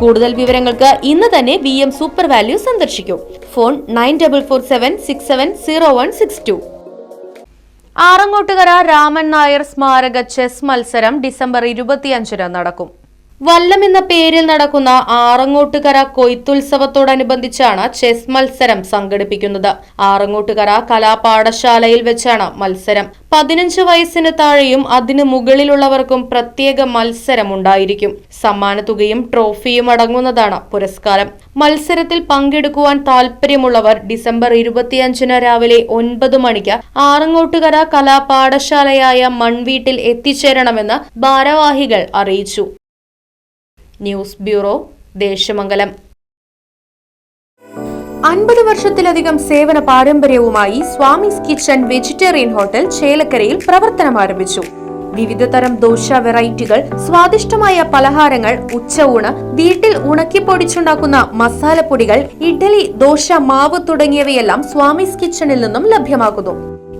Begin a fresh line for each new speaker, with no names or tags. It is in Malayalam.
കൂടുതൽ വിവരങ്ങൾക്ക് ഇന്ന് തന്നെ വി എം സൂപ്പർ വാല്യൂ സന്ദർശിക്കൂ. Phone nine double four seven six seven zero one six two Arangottukara Raman Nair സ്മാരക ചെസ് മത്സരം ഡിസംബർ ഇരുപത്തിയഞ്ചിന് നടക്കും. വല്ലം എന്ന പേരിൽ നടക്കുന്ന ആറങ്ങോട്ടുകര കൊയ്ത്തുത്സവത്തോടനുബന്ധിച്ചാണ് ചെസ് മത്സരം സംഘടിപ്പിക്കുന്നത്. ആറങ്ങോട്ടുകര കലാപാഠശാലയിൽ വെച്ചാണ് മത്സരം. പതിനഞ്ച് വയസ്സിന് താഴെയും അതിനു മുകളിലുള്ളവർക്കും പ്രത്യേക മത്സരം ഉണ്ടായിരിക്കും. സമ്മാനത്തുകയും ട്രോഫിയും അടങ്ങുന്നതാണ് പുരസ്കാരം. മത്സരത്തിൽ പങ്കെടുക്കുവാൻ താൽപ്പര്യമുള്ളവർ ഡിസംബർ ഇരുപത്തിയഞ്ചിന് രാവിലെ ഒൻപത് മണിക്ക് ആറങ്ങോട്ടുകര കലാപാഠശാലയായ മൺവീട്ടിൽ എത്തിച്ചേരണമെന്ന് ഭാരവാഹികൾ അറിയിച്ചു. News bureau Desamangalam. അൻപത് വർഷത്തിലധികം സേവന പാരമ്പര്യവുമായി സ്വാമീസ് കിച്ചൺ വെജിറ്റേറിയൻ ഹോട്ടൽ ചേലക്കരയിൽ പ്രവർത്തനം ആരംഭിച്ചു. വിവിധ തരം ദോശ വെറൈറ്റികൾ സ്വാദിഷ്ടമായ പലഹാരങ്ങൾ ഉച്ചയൂണ് വീട്ടിൽ ഉണക്കി ഉണക്കിപ്പൊടിച്ചുണ്ടാക്കുന്ന മസാലപ്പൊടികൾ ഇഡ്ഡലി ദോശ മാവ് തുടങ്ങിയവയെല്ലാം സ്വാമീസ് കിച്ചണിൽ നിന്നും ലഭ്യമാക്കുന്നു.